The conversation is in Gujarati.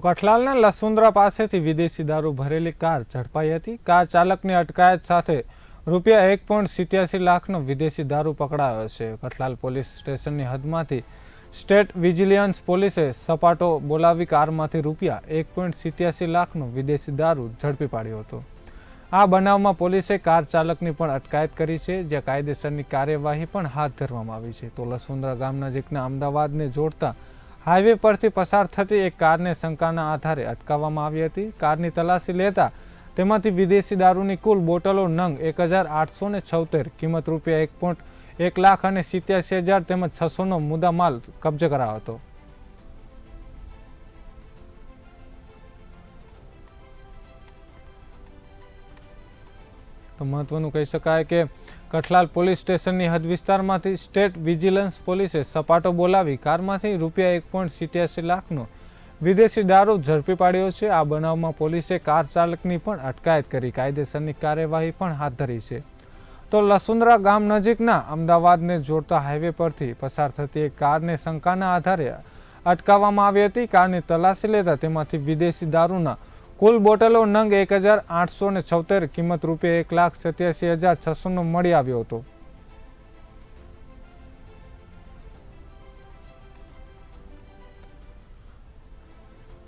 કઠલાલના લસુંદ્રા પાસેથી વિદેશી દારૂ ભરેલી કાર ઝડપાઈ હતી. કાર ચાલકની અટકાયત સાથે રૂપિયા એક પોઈન્ટ સિત્યાસી લાખનો વિદેશી દારૂ પકડાયો છે. કઠલાલ પોલીસ સ્ટેશનની હદમાંથી સ્ટેટ વિજિલન્સ પોલીસે સપાટો બોલાવી કારમાંથી રૂપિયા એક પોઈન્ટ સિત્યાસી લાખનો વિદેશી દારૂ ઝડપી પાડ્યો હતો. આ બનાવમાં પોલીસે કાર ચાલકની પણ અટકાયત કરી છે, જ્યાં કાયદેસરની કાર્યવાહી પણ હાથ ધરવામાં આવી છે. તો લસુંદ્રા ગામ નજીકના અમદાવાદને જોડતા હાઈવે પરથી પસાર થતી એક કારને શંકાના આધારે અટકાવવામાં આવી હતી. કારની તલાશી લેતા તેમાંથી વિદેશી દારૂની કુલ બોટલો નંગ એક હજાર આઠસો ને છોતેર, કિંમત રૂપિયા એક પોઈન્ટ એક લાખ અને સિત્યાસી હજાર તેમજ છસોનો મુદ્દા માલ કબજે કરાયો હતો. તો મહત્વનું કહી શકાય કે કઠલાલ પોલીસ સ્ટેશનની હદ વિસ્તારમાંથી સ્ટેટ વિજિલન્સ પોલીસે સપાટો બોલાવી કારમાંથી રૂપિયા એક પોઈન્ટ સિત્યાસી લાખનો વિદેશી દારૂ ઝડપી પાડ્યો છે. આ બનાવમાં પોલીસે કાર ચાલકની પણ અટકાયત કરી. કાયદેસરની કાર્યવાહી પણ હાથ ધરી છે. તો લસુંદરા ગામ નજીકના અમદાવાદને જોડતા હાઈવે પરથી પસાર થતી એક કારને શંકાના આધારે અટકાવવામાં આવી હતી. કારની તલાશી લેતા તેમાંથી વિદેશી દારૂના કુલ બોટલો નંગ એક હજાર આઠસો ને છોતેર કિંમત રૂપિયા એક લાખ સત્યાસી હજાર છસોનો મળી આવ્યો હતો.